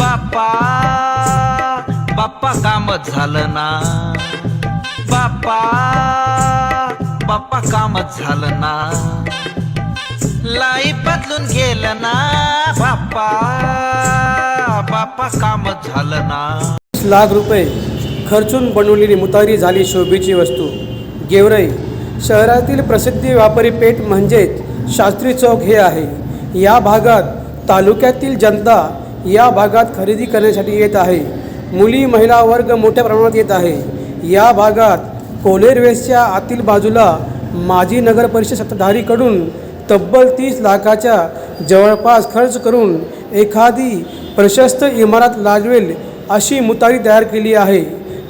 बाप्पा बाप्पा कामच झालं ना. बाप्पा बाप्पा कामच झालं ना. लाई बदलून गेलं ना. बाप्पा बाप्पा कामच झालं ना. लाख रुपये खर्चून बनवलेली मुतारी झाली शोभेची वस्तू. गेवराई शहरातील प्रसिद्धी व्यापारी पेठ म्हणजेच शास्त्री चौक हे आहे. या भागात तालुक्यातील जनता या भागात खरेदी करण्यासाठी येत आहे. मुली महिला वर्ग मोठ्या प्रमाणात येत आहे. या भागात कोलेरवेसच्या आतील बाजूला माजी नगर परिषद सत्ताधारीकडून तब्बल तीस लाखाच्या जवळपास खर्च करून एखादी प्रशस्त इमारत लाजवेल अशी मुतारी तयार केली आहे.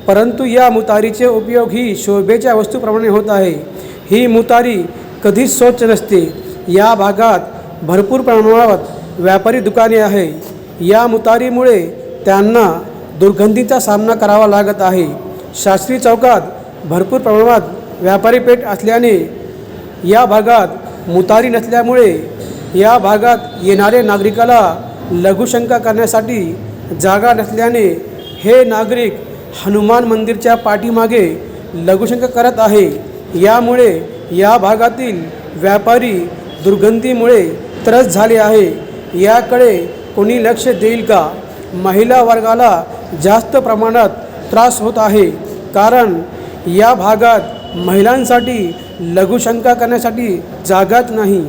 परंतु या मुतारीचे उपयोग ही शोभेच्या वस्तूप्रमाणे होत आहे. ही मुतारी कधीच स्वच्छ नसते. या भागात भरपूर प्रमाणात व्यापारी दुकाने आहे. या मुतारीमुळे त्यांना दुर्गंधीचा सामना करावा लागत आहे. शास्त्री चौकात भरपूर प्रमाणात व्यापारी पेठ असल्याने या भागात मुतारी नसल्यामुळे या भागात येणाऱ्या नागरिकाला लघुशंका करण्यासाठी जागा नसल्याने हे नागरिक हनुमान मंदिरच्या पाठीमागे लघुशंका करत आहे. यामुळे या भागातील व्यापारी दुर्गंधीमुळे त्रस्त झाले आहे. याकडे कोणी लक्ष देईल का? महिला वर्गाला जास्त प्रमाणात त्रास होत आहे. कारण या भागात महिलांसाठी लघुशंका करण्यासाठी जागाच नाही.